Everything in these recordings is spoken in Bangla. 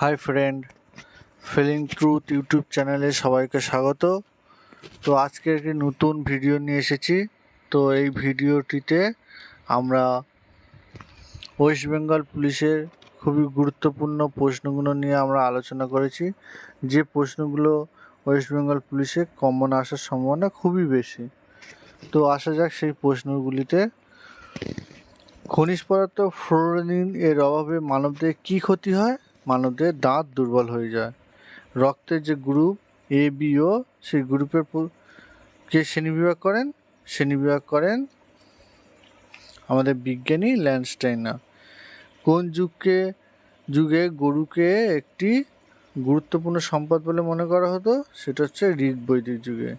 Hi friend feeling truth YouTube চ্যানেলে সবাইকে স্বাগত। তো আজকে একটি নতুন ভিডিও নিয়ে এসেছি। তো এই ভিডিওটিতে আমরা ওয়েস্ট বেঙ্গল পুলিশের খুবই গুরুত্বপূর্ণ প্রশ্নগুলো নিয়ে আমরা আলোচনা করেছি। যে প্রশ্নগুলো ওয়েস্ট বেঙ্গল পুলিশে কমন আসার সম্ভাবনা খুবই বেশি। তো আসা যাক সেই প্রশ্নগুলিতে। খনিজ পদার্থ ফ্লোরিন এর অভাবে মানবদের কী ক্ষতি হয়? মানবদের দাঁত দুর্বল হয়ে যায়। রক্তের যে গ্রুপ এ বি ও সেই গ্রুপের কে শ্রেণীবিভাগ করেন? শ্রেণীবিভাগ করেন আমাদের বিজ্ঞানী ল্যান্ডস্টাইনার। কোন যুগকে, যুগে গরুকে একটি গুরুত্বপূর্ণ সম্পদ বলে মনে করা হতো? সেটা হচ্ছে ঋগ বৈদিক যুগে।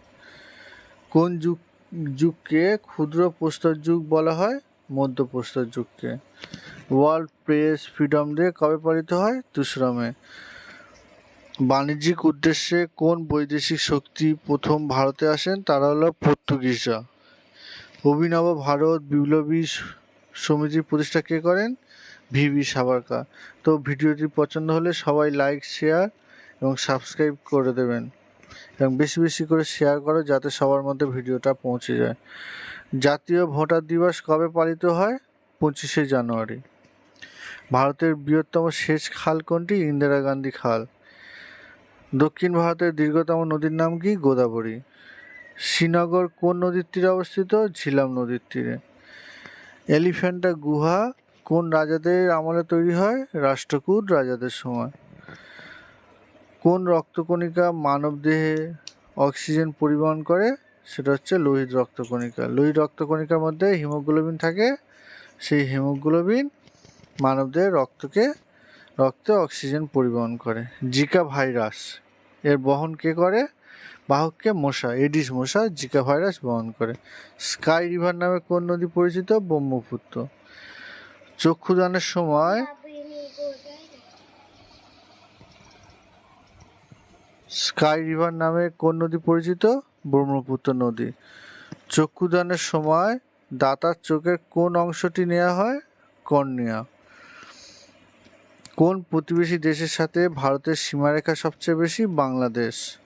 কোন যুগ, যুগকে ক্ষুদ্র প্রস্তর যুগ বলা হয়? মধ্য প্রস্তর যুগকে। ওয়ার্ল্ড প্রেস ফ্রিডম ডে কবে পালিত হয়? তেসরা মে বাণিজ্যিক উদ্দেশ্যে কোন বৈদেশিক শক্তি প্রথম ভারতে আসেন তারা হলো পর্তুগিজরা। অভিনব ভারত বিপ্লবী সমিতির প্রতিষ্ঠা কে করেন? V V Savarkar. তো ভিডিওটি পছন্দ হলে সবাই লাইক, শেয়ার এবং সাবস্ক্রাইব করে দেবেন। এবং বেশি বেশি করে শেয়ার করো যাতে সবার মধ্যে ভিডিওটা পৌঁছে যায়। জাতীয় ভোটার দিবস কবে পালিত হয়? পঁচিশে জানুয়ারি। ভারতের বৃহত্তম শেষ খাল কোনটি? ইন্দিরা গান্ধী খাল। দক্ষিণ ভারতের দীর্ঘতম নদীর নাম কি? গোদাবরী। শ্রীনগর কোন নদীর তীরে অবস্থিত? ঝিলাম নদীর তীরে। এলিফ্যান্টা গুহা কোন রাজাদের আমলে তৈরি হয়? রাষ্ট্রকূট রাজাদের সময়। কোন রক্তকণিকা মানবদেহে অক্সিজেন পরিবহন করে? সেটা হচ্ছে লোহিত রক্তকণিকা। লোহিত রক্তকণিকার মধ্যে হিমোগ্লোবিন থাকে। সেই হিমোগ্লোবিন মানবদের রক্তকে, রক্তে অক্সিজেন পরিবহন করে। Zika virus. এর বহন কে করে? বাহককে মশা, এডিস মশা জিকা ভাইরাস বহন করে। স্কাই রিভার নামে কোন নদী পরিচিত? ব্রহ্মপুত্র। চক্ষুদানের সময় স্কাই রিভার নামে কোন নদী পরিচিত? ব্রহ্মপুত্র নদী। চক্ষুদানের সময় দাতার চোখের কোন অংশটি নেওয়া হয়? কর্নিয়া। কোন প্রতিবেশী দেশের সাথে ভারতের সীমারেখা সবচেয়ে বেশি? বাংলাদেশ।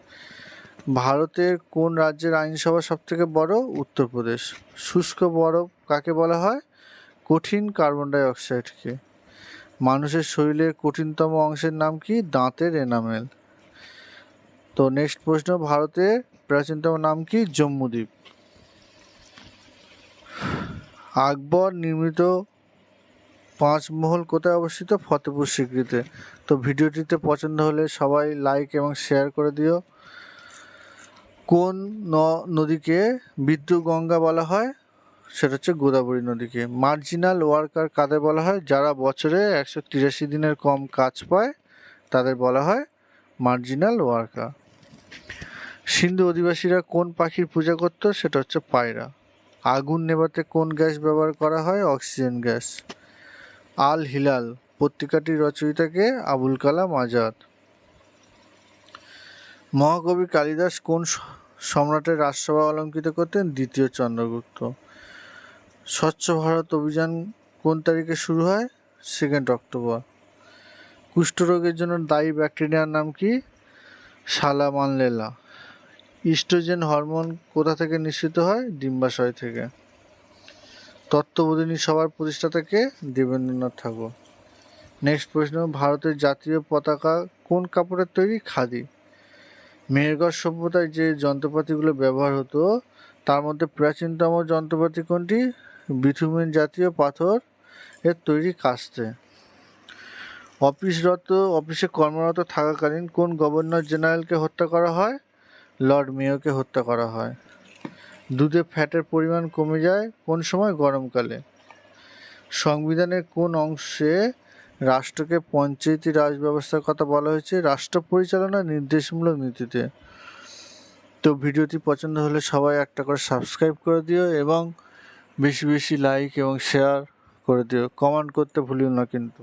ভারতের কোন রাজ্যের আইনসভা সবথেকে বড়? উত্তরপ্রদেশ। শুষ্ক বরফ কাকে বলা হয়? কঠিন কার্বন ডাই অক্সাইডকে মানুষের শরীরের কঠিনতম অংশের নাম কি? দাঁতের এনামেল। তো নেক্সট প্রশ্ন, ভারতের প্রাচীনতম নাম কি? জম্মুদ্বীপ। আকবর নির্মিত পাঁচ মহল কোথায় অবস্থিত? ফতেপুর সিক্রিতে তো ভিডিওটিতে পছন্দ হলে সবাই লাইক এবং শেয়ার করে দিও। কোন নদীকে বিদ্যুৎ গঙ্গা বলা হয়? সেটা হচ্ছে গোদাবরী নদীকে। মার্জিনাল ওয়ার্কার কাদের বলা হয়? যারা বছরে একশো তিরাশি দিনের কম কাজ পায়, তাদের বলা হয় মার্জিনাল ওয়ার্কার সিন্ধু অধিবাসীরা কোন পাখির পূজা করত সেটা হচ্ছে পায়রা। আগুন নেভাতে কোন গ্যাস ব্যবহার করা হয়? Oxygen gas. আল হিলাল পত্রিকাটির রচয়িতাকে আবুল কালাম আজাদ। মহাকবি কালিদাস কোন সম্রাটের রাজসভা অলঙ্কৃত করতেন? দ্বিতীয় চন্দ্রগুপ্ত। স্বচ্ছ ভারত অভিযান কোন তারিখে শুরু হয়? সেকেন্ড অক্টোবর কুষ্ঠরোগের জন্য দায়ী ব্যাকটেরিয়ার নাম কি? সালামানলেলা ইস্ট্রোজেন হরমোন কোথা থেকে নিঃসৃত হয়? ডিম্বাশয় থেকে। তত্ত্ববোধিনী সভার প্রতিষ্ঠাতাকে দেবেন্দ্রনাথ ঠাকুর। নেক্সট প্রশ্ন, ভারতের জাতীয় পতাকা কোন কাপড়ের তৈরি খাদি? মেহেরগড় সভ্যতায় যে যন্ত্রপাতিগুলো ব্যবহার হতো, তার মধ্যে প্রাচীনতম যন্ত্রপাতি কোনটি? বিথুমিন জাতীয় পাথর এর তৈরি কাস্তে। অফিসরত অফিসে কর্মরত থাকাকালীন কোন গভর্নর জেনারেলকে হত্যা করা হয়? লর্ড মেয়োকে হত্যা করা হয়। দুধে ফ্যাটের পরিমাণ কমে যায় কোন সময়? গরমকালে। সংবিধানের কোন অংশে রাষ্ট্রকে পঞ্চায়েতি রাজ ব্যবস্থার কথা বলা হয়েছে? রাষ্ট্র পরিচালনা নির্দেশমূলক নীতিতে। তো ভিডিওটি পছন্দ হলে সবাই একটা করে সাবস্ক্রাইব করে দিও এবং বেশি বেশি লাইক এবং শেয়ার করে দিও। কমেন্ট করতে ভুলিও না কিন্তু।